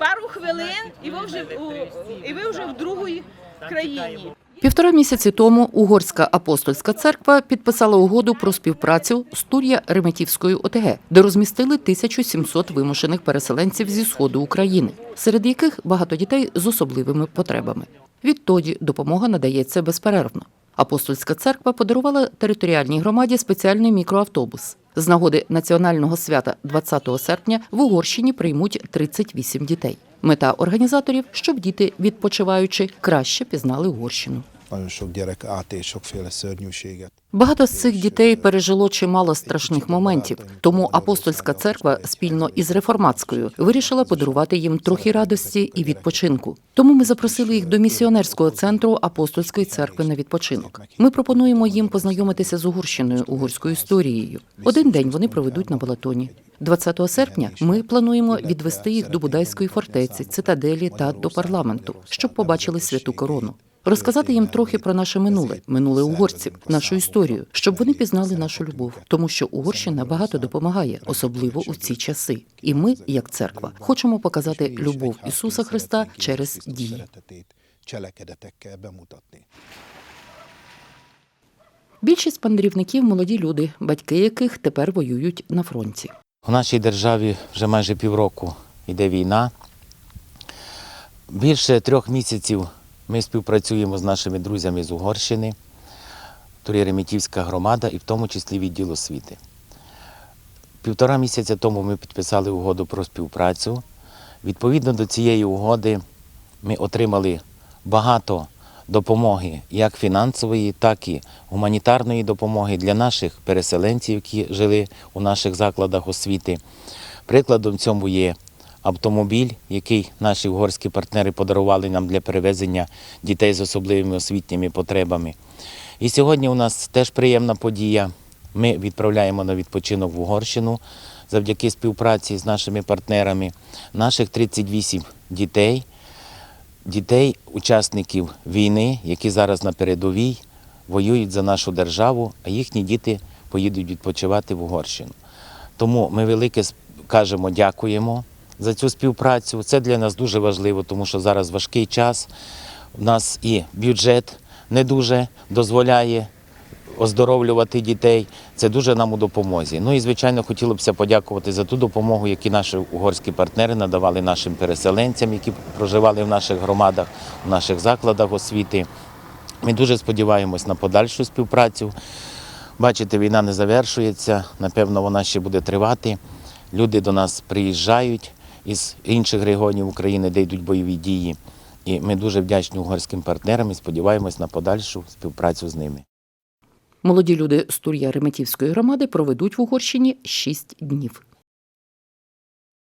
пару хвилин, і ви вже і ви вже в другій країні. Півтора місяці тому Угорська апостольська церква підписала угоду про співпрацю з Тур'я Реметівською ОТГ, де розмістили 1700 вимушених переселенців зі сходу України, серед яких багато дітей з особливими потребами. Відтоді допомога надається безперервно. Апостольська церква подарувала територіальній громаді спеціальний мікроавтобус. З нагоди національного свята 20 серпня в Угорщині приймуть 38 дітей. Мета організаторів, щоб діти, відпочиваючи, краще пізнали Угорщину. Nagyon sok gyerek átél sokféle szörnyűséget. Багато з цих дітей пережило чимало страшних моментів. Тому апостольська церква спільно із реформатською вирішила подарувати їм трохи радості і відпочинку. Тому ми запросили їх до місіонерського центру апостольської церкви на відпочинок. Ми пропонуємо їм познайомитися з угорщиною, угорською історією. Один день вони проведуть на Балатоні. 20 серпня ми плануємо відвести їх до Будайської фортеці, цитаделі та до парламенту, щоб побачили святу корону. Розказати їм трохи про наше минуле, минуле угорців, нашу історію, щоб вони пізнали нашу любов, тому що Угорщина багато допомагає, особливо у ці часи. І ми, як церква, хочемо показати любов Ісуса Христа через дії. Більшість мандрівників молоді люди, батьки яких тепер воюють на фронті. У нашій державі вже майже півроку йде війна. Більше трьох місяців ми співпрацюємо з нашими друзями з Угорщини, Тур'єремітівська громада і в тому числі відділ освіти. Півтора місяця тому ми підписали угоду про співпрацю. Відповідно до цієї угоди ми отримали багато допомоги, як фінансової, так і гуманітарної допомоги для наших переселенців, які жили у наших закладах освіти. Прикладом цьому є автомобіль, який наші угорські партнери подарували нам для перевезення дітей з особливими освітніми потребами. І сьогодні у нас теж приємна подія. Ми відправляємо на відпочинок в Угорщину завдяки співпраці з нашими партнерами. Наших 38 дітей, дітей, учасників війни, які зараз на передовій воюють за нашу державу, а їхні діти поїдуть відпочивати в Угорщину. Тому ми велике кажемо дякуємо за цю співпрацю. Це для нас дуже важливо, тому що зараз важкий час. У нас і бюджет не дуже дозволяє оздоровлювати дітей. Це дуже нам у допомозі. Ну і звичайно, хотілося б подякувати за ту допомогу, які наші угорські партнери надавали нашим переселенцям, які проживали в наших громадах, в наших закладах освіти. Ми дуже сподіваємось на подальшу співпрацю. Бачите, війна не завершується, напевно, вона ще буде тривати. Люди до нас приїжджають із інших регіонів України, де йдуть бойові дії. І ми дуже вдячні угорським партнерам і сподіваємось на подальшу співпрацю з ними. Молоді люди з Тур'я Реметівської громади проведуть в Угорщині шість днів.